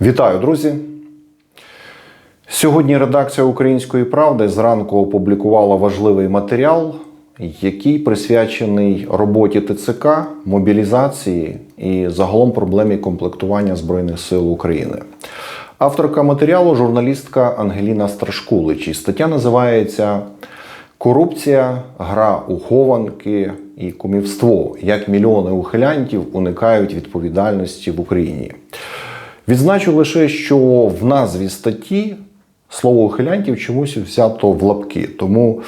Вітаю, друзі! Сьогодні редакція Української правди зранку опублікувала важливий матеріал, який присвячений роботі ТЦК, мобілізації і загалом проблемі комплектування Збройних сил України. Авторка матеріалу журналістка Ангеліна Страшкулич. Стаття називається Корупція, гра у хованки і кумівство. Як мільйони ухилянтів уникають відповідальності в Україні. Відзначу лише, що в назві статті слово ухилянтів чомусь взято в лапки. Тому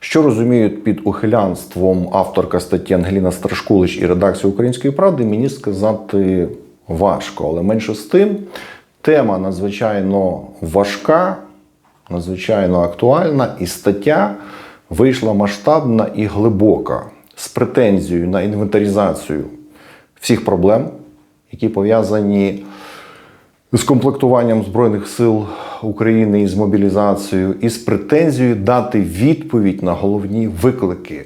що розуміють під ухилянством авторка статті Ангеліна Страшкулич і редакція Української правди, мені сказати важко. Але менше з тим, тема надзвичайно важка, надзвичайно актуальна, і стаття вийшла масштабна і глибока з претензією на інвентаризацію всіх проблем, які пов'язані з комплектуванням Збройних сил України і з мобілізацією, і з претензією дати відповідь на головні виклики,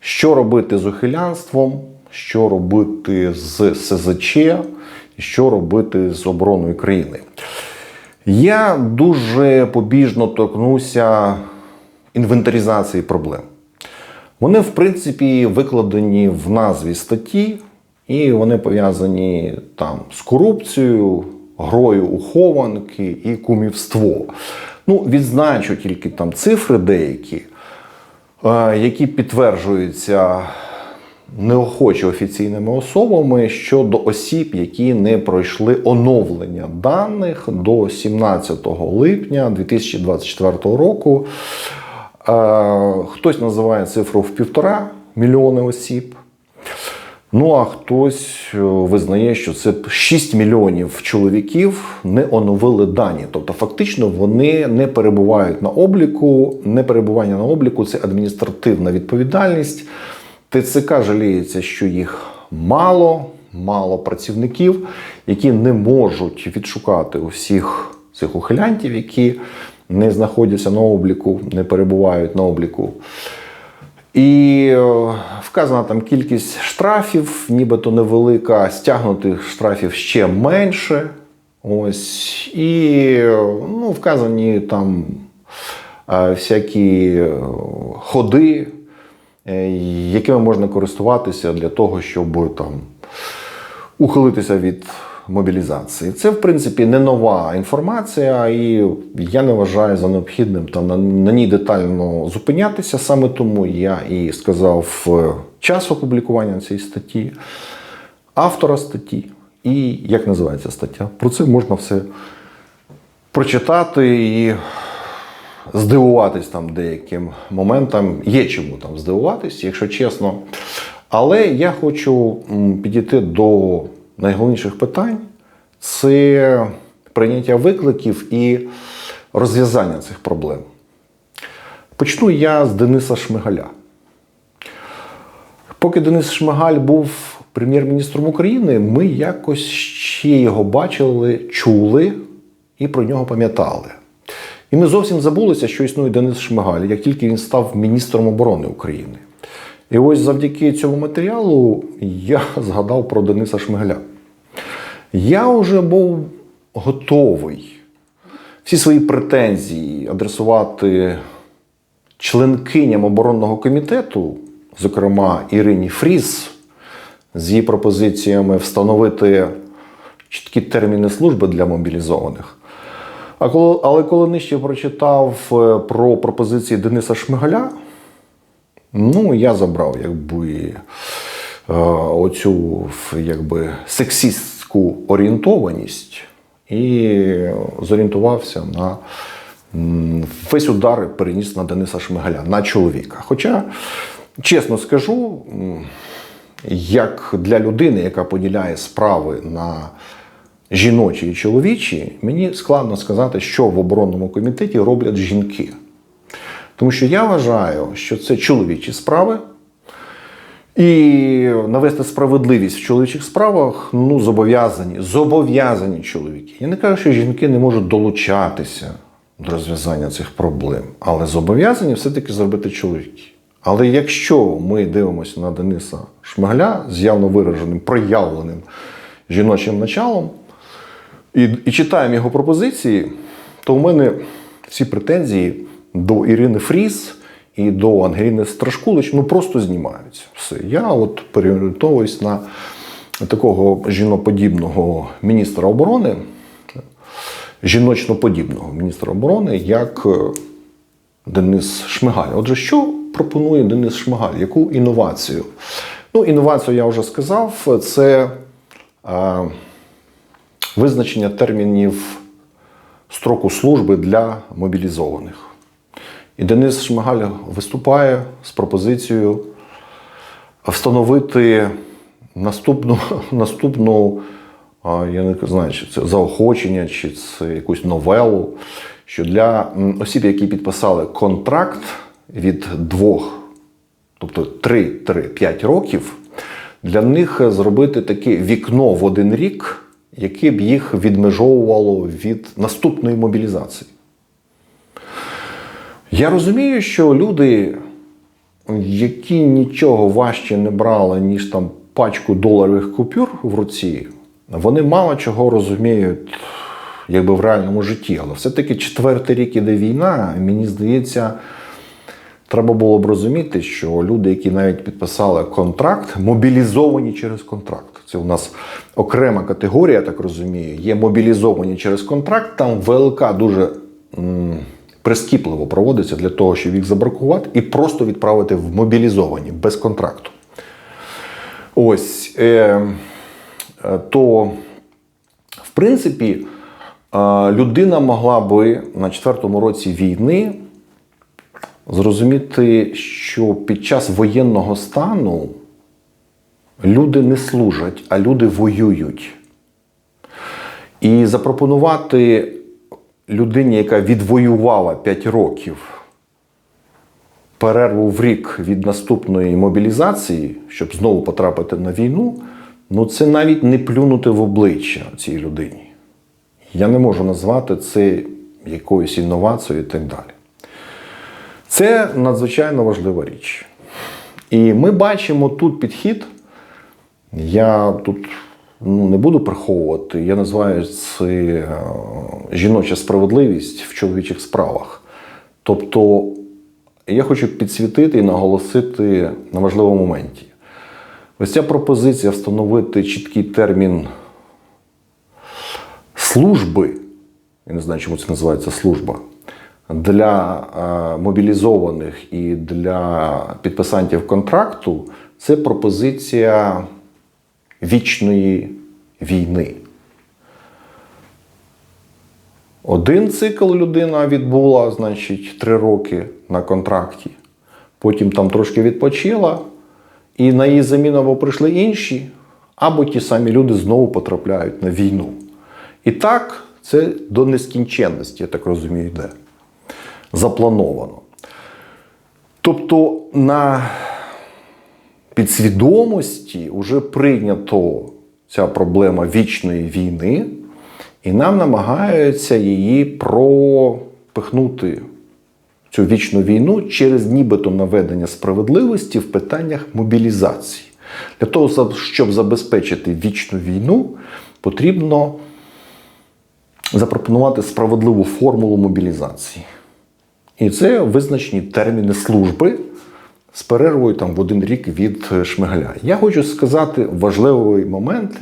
що робити з ухилянством, що робити з СЗЧ, що робити з обороною країни. Я дуже побіжно торкнуся інвентаризації проблем. Вони, в принципі, викладені в назві статті, і вони пов'язані там з корупцією, грою у хованки і кумівство. Ну, відзначу тільки там цифри деякі, е, які підтверджуються неохоче офіційними особами щодо осіб, які не пройшли оновлення даних до 17 липня 2024 року. Е, Хтось називає цифру в півтора мільйони осіб. Ну а хтось е, визнає, що це 6 мільйонів чоловіків не оновили дані. Тобто, фактично, вони не перебувають на обліку. Не перебування на обліку це адміністративна відповідальність. ТЦК жаліється, що їх мало, мало працівників, які не можуть відшукати усіх цих ухилянтів, які не знаходяться на обліку, не перебувають на обліку. І е, вказана там кількість штрафів, нібито невелика, стягнутих штрафів ще менше. Ось. І е, ну, вказані там е, всякі ходи, якими можна користуватися для того, щоб там ухилитися від мобілізації. Це, в принципі, не нова інформація, і я не вважаю за необхідним там на, на ній детально зупинятися. Саме тому я і сказав е, час опублікування цієї статті, автора статті і як називається стаття. Про це можна все прочитати і здивуватись там деяким моментам. Є чому там здивуватись, якщо чесно. Але я хочу підійти до найголовніших питань це прийняття викликів і розв'язання цих проблем. Почну я з Дениса Шмигаля. Поки Денис Шмигаль був прем'єр-міністром України, ми якось ще його бачили, чули і про нього пам'ятали. І ми зовсім забулися, що існує Денис Шмигаль, як тільки він став міністром оборони України. І ось завдяки цьому матеріалу я згадав про Дениса Шмигаля. Я вже був готовий всі свої претензії адресувати членкиням оборонного комітету, зокрема Ірині Фріз, з її пропозиціями встановити чіткі терміни служби для мобілізованих. А коли, але коли нижче прочитав е, про пропозиції Дениса Шмигаля, ну, я забрав якби е, оцю якби, сексистську орієнтованість і зорієнтувався на весь удар переніс на Дениса Шмигаля, на чоловіка. Хоча, чесно скажу, як для людини, яка поділяє справи на жіночі і чоловічі, мені складно сказати, що в оборонному комітеті роблять жінки. Тому що я вважаю, що це чоловічі справи. І навести справедливість в чоловічих справах ну, зобов'язані, зобов'язані чоловіки. Я не кажу, що жінки не можуть долучатися до розв'язання цих проблем, але зобов'язані все-таки зробити чоловіки. Але якщо ми дивимося на Дениса Шмигаля з явно вираженим, проявленим жіночим началом, і, і читаємо його пропозиції, то у мене всі претензії до Ірини Фріз і до Ангеліни Страшкулич ну просто знімаються. Все. Я от переорієнтовуюсь на такого жіноподібного міністра оборони, жіночноподібного міністра оборони, як е, Денис Шмигаль. Отже, що пропонує Денис Шмигаль? Яку інновацію? Ну, інновацію я вже сказав, це е, визначення термінів строку служби для мобілізованих. І Денис Шмигаль виступає з пропозицією встановити наступну, наступну я не знаю, чи це заохочення, чи це якусь новелу, що для осіб, які підписали контракт від двох, тобто 3-5 років, для них зробити таке вікно в один рік, яке б їх відмежовувало від наступної мобілізації. Я розумію, що люди, які нічого важче не брали, ніж там пачку доларових купюр в руці, вони мало чого розуміють якби в реальному житті. Але все-таки четвертий рік іде війна, і мені здається, треба було б розуміти, що люди, які навіть підписали контракт, мобілізовані через контракт. Це у нас окрема категорія, я так розумію. Є мобілізовані через контракт, там ВЛК дуже прискіпливо проводиться для того, щоб їх забракувати і просто відправити в мобілізовані без контракту. Ось. Е, е, то, в принципі, е, людина могла би на четвертому році війни зрозуміти, що під час воєнного стану люди не служать, а люди воюють. І запропонувати людині, яка відвоювала 5 років перерву в рік від наступної мобілізації, щоб знову потрапити на війну, ну це навіть не плюнути в обличчя цій людині. Я не можу назвати це якоюсь інновацією і так далі. Це надзвичайно важлива річ. І ми бачимо тут підхід. Я тут ну, не буду приховувати, я називаю це е, жіноча справедливість в чоловічих справах. Тобто я хочу підсвітити і наголосити на важливому моменті. Ось ця пропозиція встановити чіткий термін служби, я не знаю, чому це називається служба, для е, мобілізованих і для підписантів контракту це пропозиція вічної війни. Один цикл людина відбула, значить, три роки на контракті. Потім там трошки відпочила, і на її заміну або прийшли інші, або ті самі люди знову потрапляють на війну. І так, це до нескінченності, я так розумію, йде. Заплановано. Тобто на підсвідомості вже прийнято ця проблема вічної війни, і нам намагаються її пропихнути цю вічну війну через нібито наведення справедливості в питаннях мобілізації. Для того, щоб забезпечити вічну війну, потрібно запропонувати справедливу формулу мобілізації. І це визначені терміни служби з перервою там, в один рік від Шмигаля. Я хочу сказати важливий момент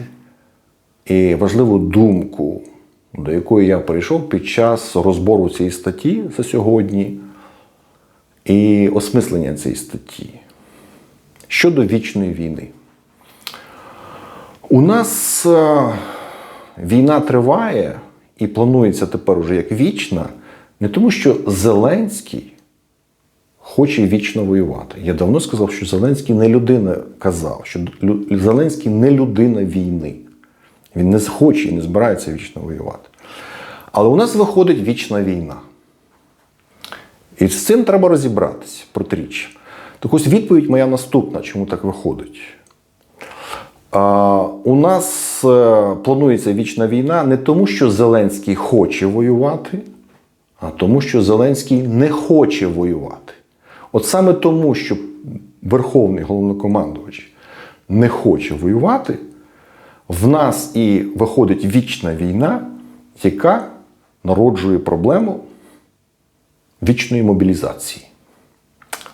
і важливу думку, до якої я прийшов під час розбору цієї статті за сьогодні і осмислення цієї статті щодо вічної війни. У нас е, війна триває і планується тепер уже як вічна, не тому, що Зеленський хоче вічно воювати. Я давно сказав, що Зеленський не людина казав, що Зеленський не людина війни. Він не хоче і не збирається вічно воювати. Але у нас виходить вічна війна. І з цим треба розібратися протиріччя. Так ось відповідь моя наступна, чому так виходить. А, у нас е, планується вічна війна не тому, що Зеленський хоче воювати, а тому, що Зеленський не хоче воювати. От саме тому, що Верховний головнокомандувач не хоче воювати, в нас і виходить вічна війна, яка народжує проблему вічної мобілізації.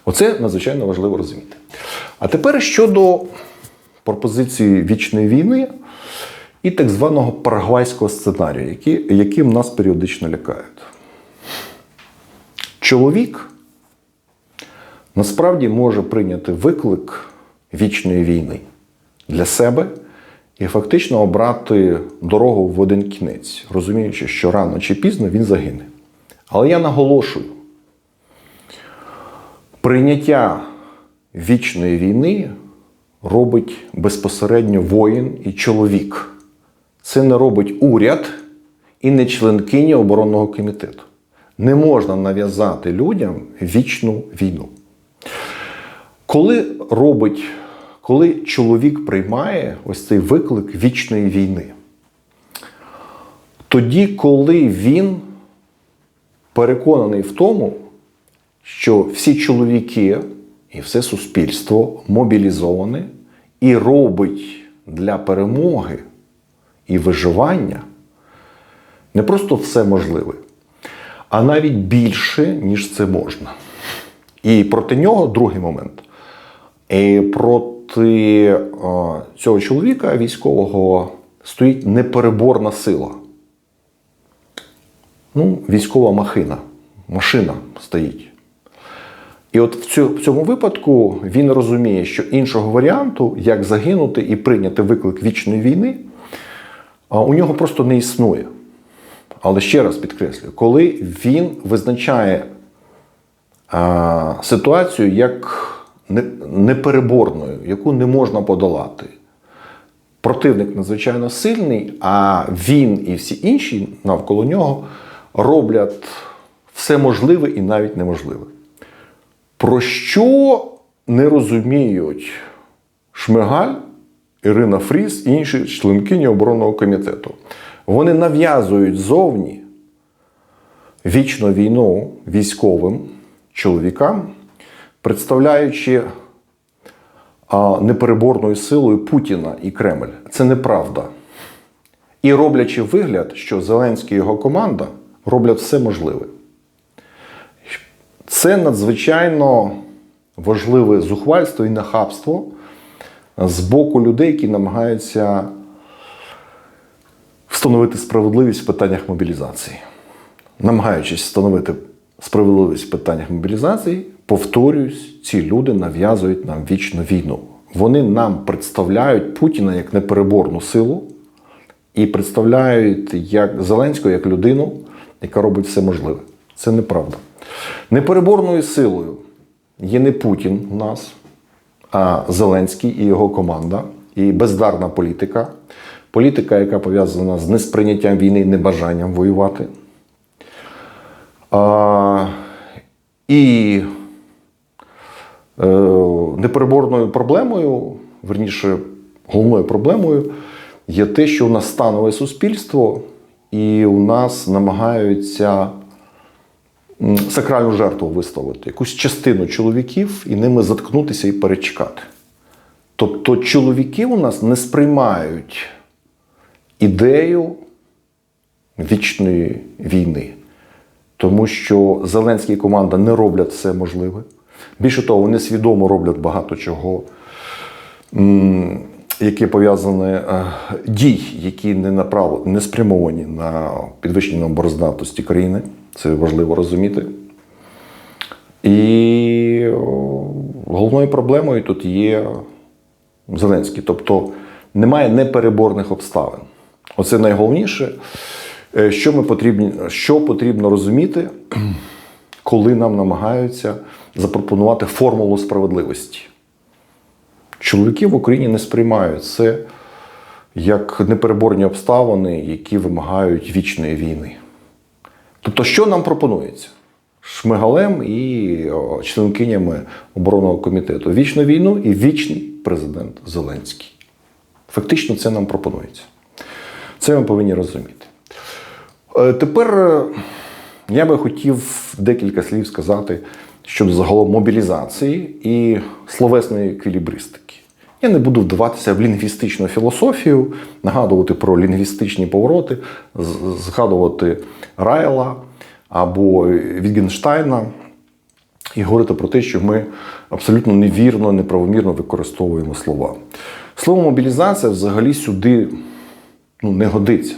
Оце надзвичайно важливо розуміти. А тепер щодо пропозиції вічної війни і так званого парагвайського сценарію, яким нас періодично лякають. Чоловік насправді може прийняти виклик вічної війни для себе і фактично обрати дорогу в один кінець, розуміючи, що рано чи пізно він загине. Але я наголошую, прийняття вічної війни робить безпосередньо воїн і чоловік. Це не робить уряд і не членкиня оборонного комітету. Не можна нав'язати людям вічну війну. Коли робить, коли чоловік приймає ось цей виклик вічної війни, тоді, коли він переконаний в тому, що всі чоловіки і все суспільство мобілізоване і робить для перемоги і виживання не просто все можливе, а навіть більше, ніж це можна. І проти нього другий момент. І проти цього чоловіка військового стоїть непереборна сила. Ну, військова махина, машина стоїть. І от в цьому випадку він розуміє, що іншого варіанту, як загинути і прийняти виклик вічної війни, у нього просто не існує. Але ще раз підкреслюю, коли він визначає ситуацію як непереборною, яку не можна подолати. Противник надзвичайно сильний, а він і всі інші навколо нього роблять все можливе і навіть неможливе. Про що не розуміють Шмигаль, Ірина Фріс і інші членкині оборонного комітету? Вони нав'язують зовні вічну війну військовим чоловікам, представляючи непереборною силою Путіна і Кремль. Це неправда. І роблячи вигляд, що Зеленський і його команда роблять все можливе. Це надзвичайно важливе зухвальство і нахабство з боку людей, які намагаються встановити справедливість в питаннях мобілізації. Намагаючись встановити справедливість в питаннях мобілізації, повторююсь, ці люди нав'язують нам вічну війну. Вони нам представляють Путіна як непереборну силу і представляють як Зеленського як людину, яка робить все можливе. Це неправда. Непереборною силою є не Путін у нас, а Зеленський і його команда, і бездарна політика. Політика, яка пов'язана з несприйняттям війни і небажанням воювати. А, і е, непереборною проблемою, верніше, головною проблемою є те, що у нас станове суспільство, і у нас намагаються сакральну жертву виставити, якусь частину чоловіків і ними заткнутися і перечекати. Тобто чоловіки у нас не сприймають ідею вічної війни. Тому що Зеленський і команда не роблять все можливе. Більше того, вони свідомо роблять багато чого, яке пов'язане е, дій, які не направлені, не спрямовані на підвищення обороздатності країни. Це важливо розуміти. І головною проблемою тут є Зеленський. Тобто немає непереборних обставин. Оце найголовніше, що, ми потрібні, що потрібно розуміти, коли нам намагаються запропонувати формулу справедливості. Чоловіки в Україні не сприймають це як непереборні обставини, які вимагають вічної війни. Тобто, що нам пропонується? Шмигалем і членкинями оборонного комітету. Вічну війну і вічний президент Зеленський. Фактично, це нам пропонується. Це ми повинні розуміти. Е, Тепер е, я би хотів декілька слів сказати щодо загалом мобілізації і словесної еквілібристики. Я не буду вдаватися в лінгвістичну філософію, нагадувати про лінгвістичні повороти, згадувати Райла або Вітгенштайна і говорити про те, що ми абсолютно невірно, неправомірно використовуємо слова. Слово мобілізація взагалі сюди ну, не годиться.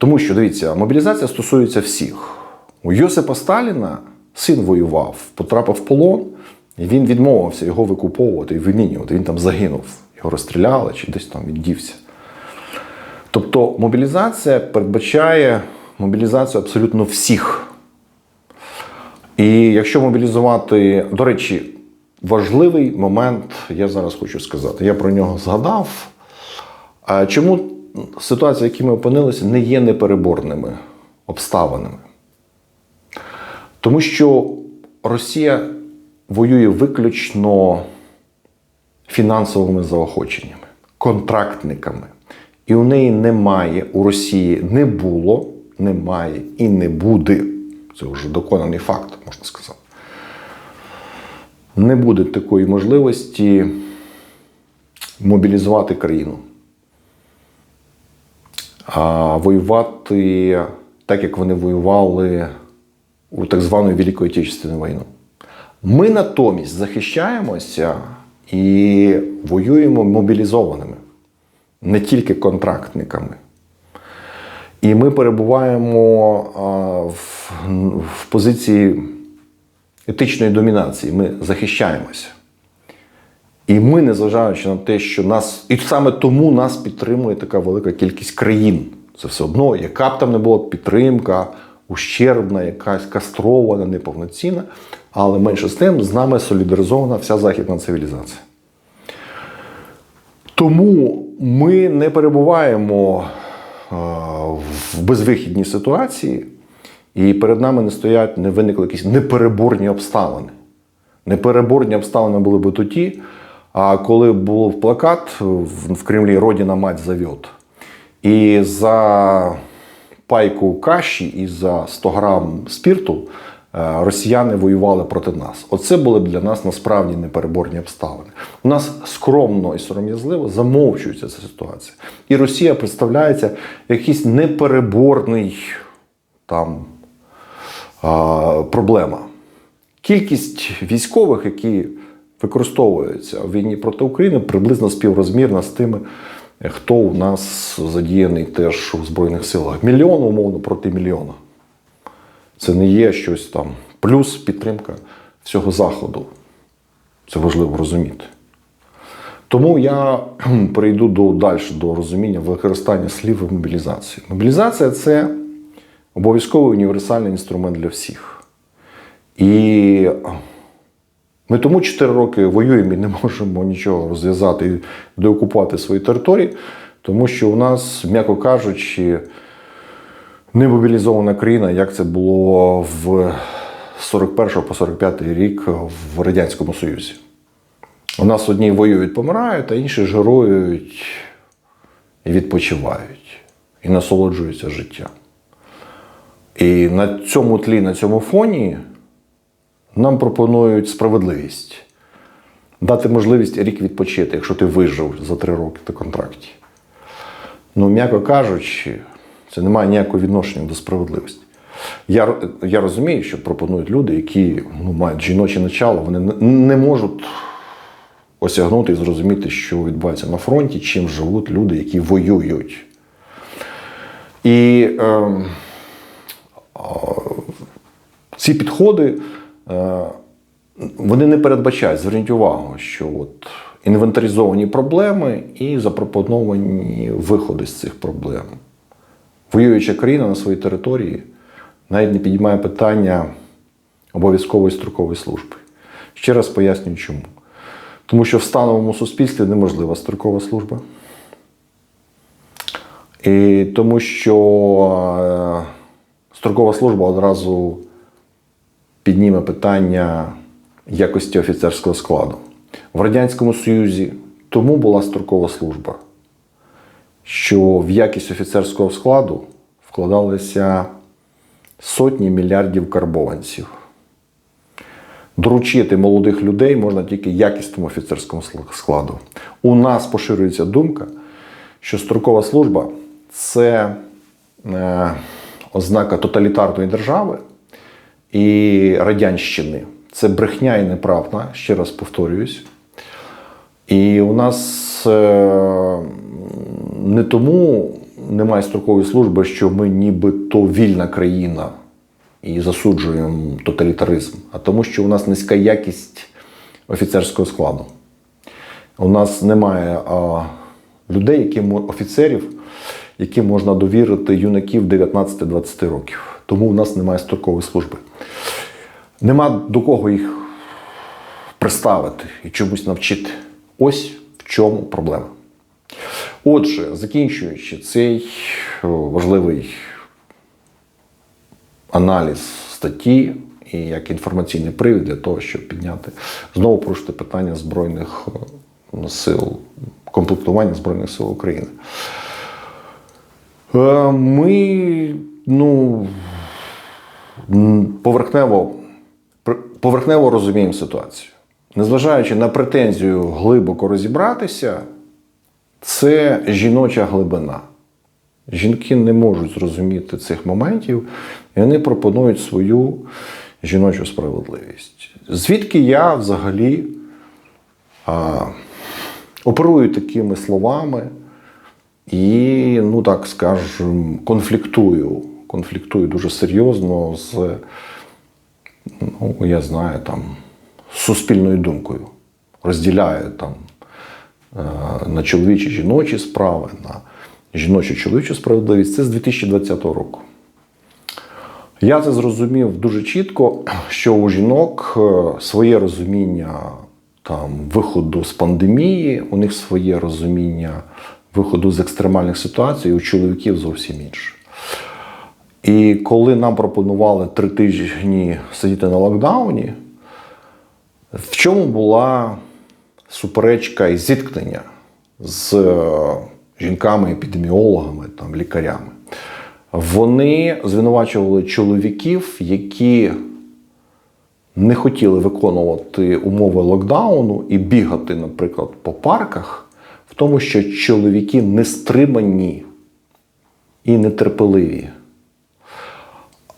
Тому що, дивіться, мобілізація стосується всіх. У Йосипа Сталіна син воював, потрапив в полон, і він відмовився його викуповувати і вимінювати. Він там загинув, його розстріляли чи десь там він дівся. Тобто мобілізація передбачає мобілізацію абсолютно всіх. І якщо мобілізувати, до речі, важливий момент, я зараз хочу сказати, я про нього згадав. Чому ситуація, в якій ми опинилися, не є непереборними обставинами? Тому що Росія воює виключно фінансовими заохоченнями, контрактниками. І у неї немає, у Росії не було, немає і не буде. Це вже доконаний факт, можна сказати. Не буде такої можливості мобілізувати країну, воювати так, як вони воювали у так звану Велику Отечественну війну. Ми натомість захищаємося і воюємо мобілізованими, не тільки контрактниками. І ми перебуваємо в, в позиції етичної домінації. Ми захищаємося. І ми, незважаючи на те, що нас, і саме тому нас підтримує така велика кількість країн. Це все одно, яка б там не була підтримка, ущербна, якась кастрована, неповноцінна, але менше з тим з нами солідаризована вся західна цивілізація. Тому ми не перебуваємо е, в безвихідній ситуації, і перед нами не стоять, не виникли якісь непереборні обставини. Непереборні обставини були би тоді, а коли був плакат в Кремлі Родина мать зовет. І за пайку каші і за 100 грам спірту е, росіяни воювали проти нас. Оце були б для нас насправді непереборні обставини. У нас скромно і сором'язливо замовчується ця ситуація. І Росія представляється як якийсь непереборний там проблема. Кількість військових, які використовуються в війні проти України, приблизно співрозмірна з тими, хто у нас задіяний теж у Збройних силах. Мільйон, умовно, проти мільйона. Це не є щось там. Плюс підтримка всього Заходу. Це важливо розуміти. Тому я перейду до далі до розуміння використання слів в мобілізації. Мобілізація це обов'язковий універсальний інструмент для всіх. І ми тому 4 роки воюємо і не можемо нічого розв'язати і деокупувати свої території, тому що у нас, м'яко кажучи, не мобілізована країна, як це було в 41 по 45 рік в Радянському Союзі. У нас одні воюють, помирають, а інші жирують і відпочивають, і насолоджуються життям. І на цьому тлі, на цьому фоні нам пропонують справедливість. Дати можливість рік відпочити, якщо ти вижив за три роки на контракті. Ну, м'яко кажучи, це не має ніякого відношення до справедливості. Я, я розумію, що пропонують люди, які ну, мають жіноче начало, вони не, можуть осягнути і зрозуміти, що відбувається на фронті, чим живуть люди, які воюють. І е, ці підходи е, вони не передбачають, зверніть увагу, що от інвентаризовані проблеми і запропоновані виходи з цих проблем. Воююча країна на своїй території навіть не підіймає питання обов'язкової строкової служби. Ще раз пояснюю, чому. Тому що в становому суспільстві неможлива строкова служба. І тому що е, строкова служба одразу підніме питання якості офіцерського складу. В Радянському Союзі тому була строкова служба, що в якість офіцерського складу вкладалися сотні мільярдів карбованців. доручити молодих людей можна тільки якісному офіцерському складу. У нас поширюється думка, що строкова служба це е, ознака тоталітарної держави і радянщини. Це брехня і неправда, ще раз повторююсь. І у нас е, не тому немає строкової служби, що ми нібито вільна країна і засуджуємо тоталітаризм, а тому, що у нас низька якість офіцерського складу. У нас немає а, людей, які, офіцерів, яким можна довірити юнаків 19-20 років. Тому у нас немає строкової служби. Нема до кого їх приставити і чомусь навчити. Ось в чому проблема. Отже, закінчуючи цей важливий аналіз статті і як інформаційний привід для того, щоб підняти знову порушити питання Збройних е, сил, комплектування Збройних сил України. Е, ми ну, поверхнево, поверхнево розуміємо ситуацію. Незважаючи на претензію глибоко розібратися, це жіноча глибина. Жінки не можуть зрозуміти цих моментів, і вони пропонують свою жіночу справедливість. Звідки я взагалі а, оперую такими словами і, ну так скажемо, конфліктую. Конфліктую дуже серйозно з, ну, я знаю, там, суспільною думкою. Розділяю там е, на чоловічі жіночі справи. на жіночу чоловічу справедливість це з 2020 року. Я це зрозумів дуже чітко, що у жінок е, своє розуміння там, виходу з пандемії, у них своє розуміння виходу з екстремальних ситуацій, у чоловіків зовсім інше. І коли нам пропонували три тижні сидіти на локдауні, в чому була суперечка і зіткнення з жінками-епідеміологами, там, лікарями. Вони звинувачували чоловіків, які не хотіли виконувати умови локдауну і бігати, наприклад, по парках, в тому, що чоловіки не стримані і нетерпеливі.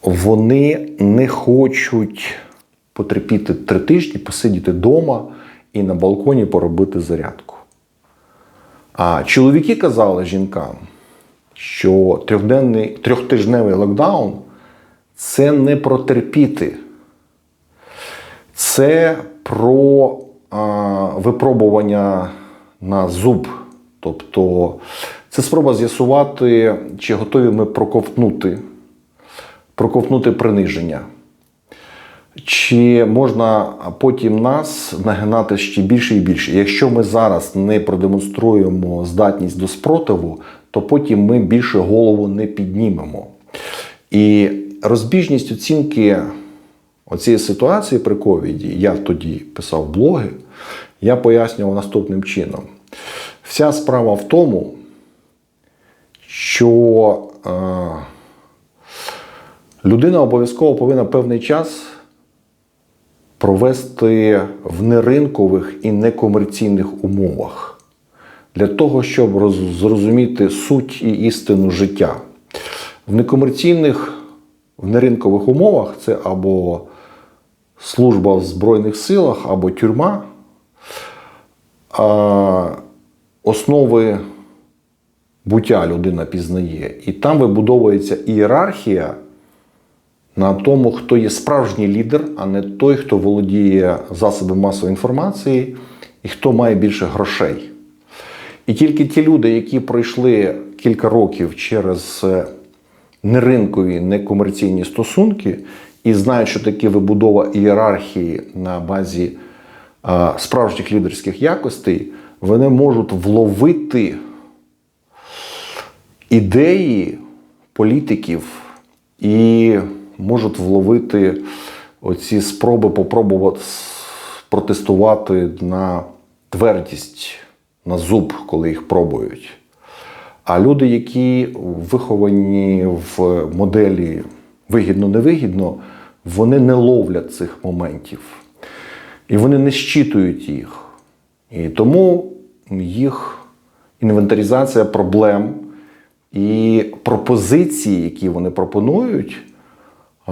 Вони не хочуть потерпіти три тижні, посидіти вдома і на балконі поробити зарядку. А чоловіки казали жінкам, що трьохденний, трьохтижневий локдаун це не про терпіти, це про а, випробування на зуб. Тобто це спроба з'ясувати, чи готові ми проковтнути, проковтнути приниження. Чи можна потім нас нагинати ще більше і більше? Якщо ми зараз не продемонструємо здатність до спротиву, то потім ми більше голову не піднімемо. І розбіжність оцінки оцієї ситуації при ковіді, я тоді писав блоги, я пояснював наступним чином. Вся справа в тому, що е, людина обов'язково повинна певний час провести в неринкових і некомерційних умовах для того, щоб зрозуміти суть і істину життя. В некомерційних, в неринкових умовах це або служба в Збройних силах, або тюрма. А Основи буття людина пізнає. І там вибудовується ієрархія на тому, хто є справжній лідер, а не той, хто володіє засобами масової інформації і хто має більше грошей. І тільки ті люди, які пройшли кілька років через е, неринкові, некомерційні стосунки, і знають, що таке вибудова ієрархії на базі а, справжніх лідерських якостей, вони можуть вловити ідеї політиків і можуть вловити оці спроби попробувати протестувати на твердість, на зуб, коли їх пробують. А люди, які виховані в моделі вигідно-невигідно, вони не ловлять цих моментів. І вони не щитують їх. І тому їх інвентаризація проблем і пропозиції, які вони пропонують,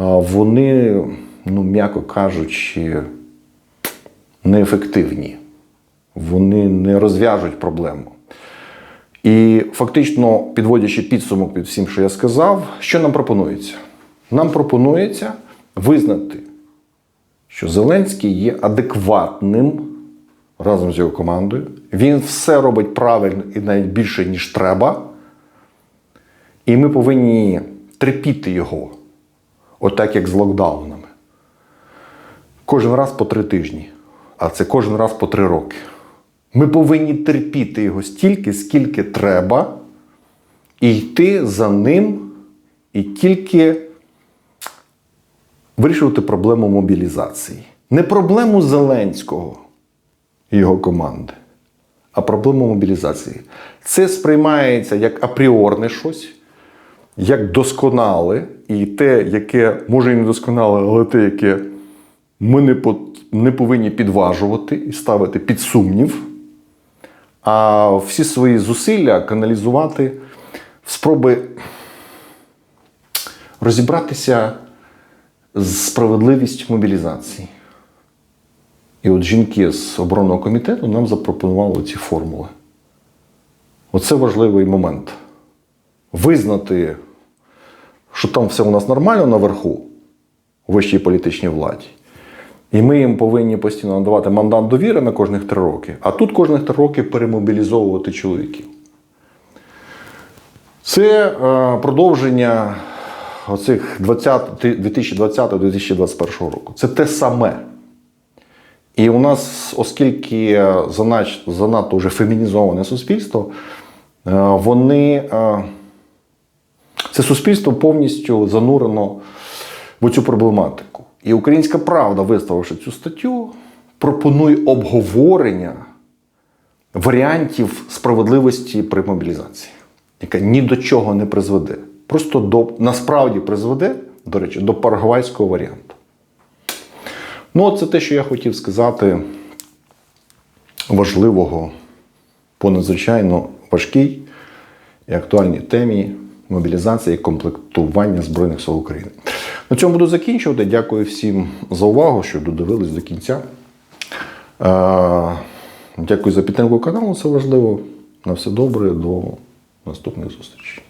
вони, ну, м'яко кажучи, неефективні. Вони не розв'яжуть проблему. І фактично, підводячи підсумок під всім, що я сказав, що нам пропонується? Нам пропонується визнати, що Зеленський є адекватним разом з його командою. Він все робить правильно і навіть більше, ніж треба. І ми повинні терпіти його, отак як з локдаунами. Кожен раз по три тижні, а це кожен раз по три роки. Ми повинні терпіти його стільки, скільки треба, і йти за ним, і тільки вирішувати проблему мобілізації. Не проблему Зеленського і його команди, а проблему мобілізації. Це сприймається як апріорне щось, як досконале, і те, яке може і не досконале, але те, яке ми не, по- не повинні підважувати і ставити під сумнів, а всі свої зусилля каналізувати в спроби розібратися з справедливістю мобілізації. І от жінки з оборонного комітету нам запропонували ці формули. Оце важливий момент. Визнати, що там все у нас нормально наверху, у вищій політичній владі. І ми їм повинні постійно надавати мандат довіри на кожних три роки, а тут кожних три роки перемобілізовувати чоловіків. Це е, продовження оцих 2020-2021 року. Це те саме. І у нас, оскільки занадто вже фемінізоване суспільство, е, вони, е, це суспільство повністю занурено в цю проблематику. І Українська правда, виставивши цю статтю, пропонує обговорення варіантів справедливості при мобілізації, яка ні до чого не призведе. Просто до насправді призведе, до речі, до парагвайського варіанту. Ну, от це те, що я хотів сказати важливого по надзвичайно важкій і актуальній темі мобілізації і комплектування Збройних сил України. На цьому буду закінчувати. Дякую всім за увагу, що додивились до кінця. Е, Дякую за підтримку каналу, це важливо. На все добре, до наступних зустрічей.